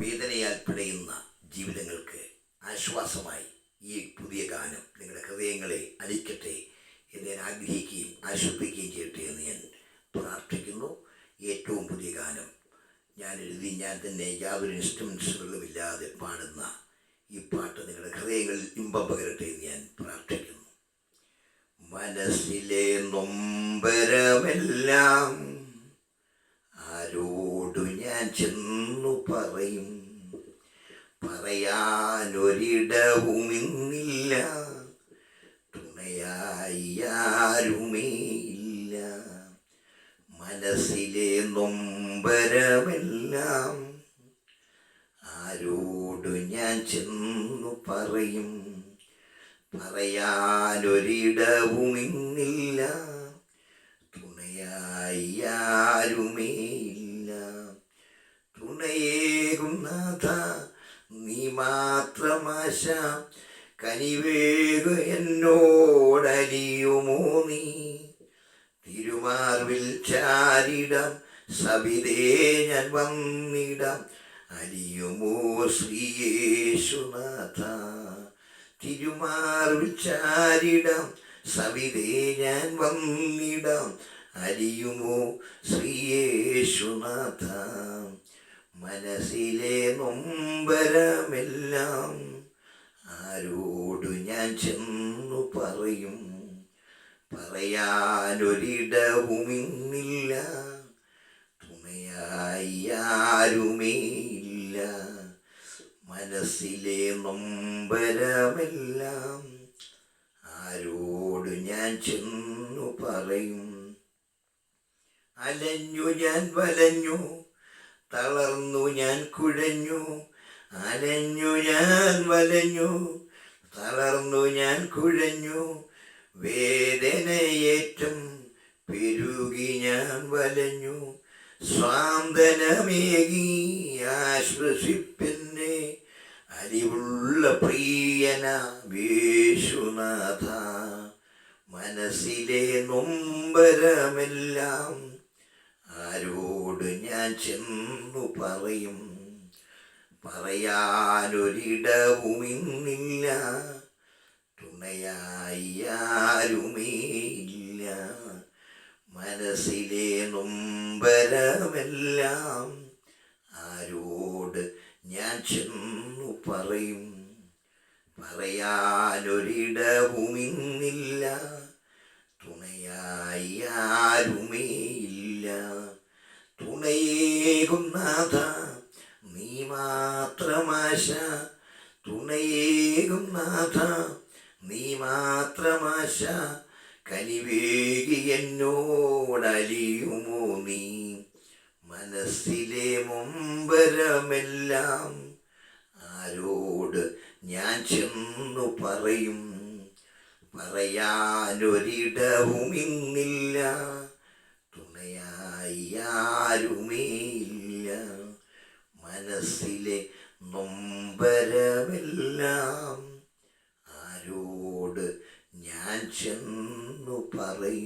വേദനയാൽ പിടയുന്ന ജീവിതങ്ങൾക്ക് ആശ്വാസമായി ഈ പുതിയ ഗാനം നിങ്ങളുടെ ഹൃദയങ്ങളെ അലിക്കട്ടെ എന്ന് ഞാൻ ആഗ്രഹിക്കുകയും ആശ്വസിപ്പിക്കുകയും ചെയ്യട്ടെ എന്ന് ഞാൻ പ്രാർത്ഥിക്കുന്നു. ഏറ്റവും പുതിയ ഗാനം ഞാൻ എഴുതി ഞാൻ തന്നെ യാതൊരു ഇൻസ്ട്രുമെൻസുകളും ഇല്ലാതെ പാടുന്ന ഈ പാട്ട് നിങ്ങളുടെ ഹൃദയങ്ങളിൽ ഇമ്പം പകരട്ടെ എന്ന് ഞാൻ പ്രാർത്ഥിക്കുന്നു. മനസ്സിലെ നൊമ്പരമെല്ലാം ചെന്നു പറയും. പറയാനൊരിടവുമിന്നില്ല. തുണയായി ഇല്ല മനസ്സിലെ നൊമ്പരമെല്ലാം ആരോടു ഞാൻ ചെന്നു പറയും. പറയാനൊരിടവുമിന്നില്ല. തുണയായി ആരുമേ ഇല്ല തുണയേകുന്നാഥ നീ മാത്രമാശ കനിവേക എന്നോടലിയുമോ നീ? തിരുമാർവിൽ ചാരിടം സവിതേ ഞാൻ വന്നിടം അലിയുമോ ശ്രീയേശുനാഥ തിരുമാർവിൽ ചാരിടം സവിതേ ഞാൻ വന്നിടം അലിയുമോ ശ്രീയേശുനാഥ മനസ്സിലെ നൊമ്പരമെല്ലാം ആരോടു ഞാൻ ചെന്നു പറയും? പറയാനൊരിടവുമിന്നില്ല. തുണയായി ആരുമേ ഇല്ല മനസ്സിലെ നൊമ്പരമെല്ലാം ആരോട് ഞാൻ ചെന്നു പറയും? അലഞ്ഞു ഞാൻ വലഞ്ഞു തളർന്നു ഞാൻ കുഴഞ്ഞു അലഞ്ഞു ഞാൻ വലഞ്ഞു തളർന്നു ഞാൻ കുഴഞ്ഞു വേദനയേറ്റം പെരുകി ഞാൻ വലഞ്ഞു സ്വാന്തനമേകി ആശ്വസിപ്പിന്നെ അരിവുള്ള പ്രിയന വേശുനാഥ മനസ്സിലെ നൊമ്പരമെല്ലാം ആരോട് ഞാൻ ചെന്നു പറയും. പറയാനൊരിടവുമിന്നില്ല തുണയായി ആരുമേയില്ല മനസ്സിലെ നൊമ്പരമെല്ലാം ആരോട് ഞാൻ ചെന്നു പറയും. പറയാനൊരിടവുമിന്നില്ല. തുണയായി ആരുമേ ഇല്ല തുണയേകുന്നാഥ നീ മാത്രമാശ. തുണയേകുന്നാഥ നീ മാത്രമാശ. കനിവേകി എന്നോടലിയുമോ നീ? മനസ്സിലെ മുമ്പരമെല്ലാം ആരോട് ഞാൻ ചെന്നു പറയും? ആരുമേയില്ല മനസ്സിലെ നൊമ്പരമെല്ലാം ആരോട് ഞാൻ ചെന്നു പറയും?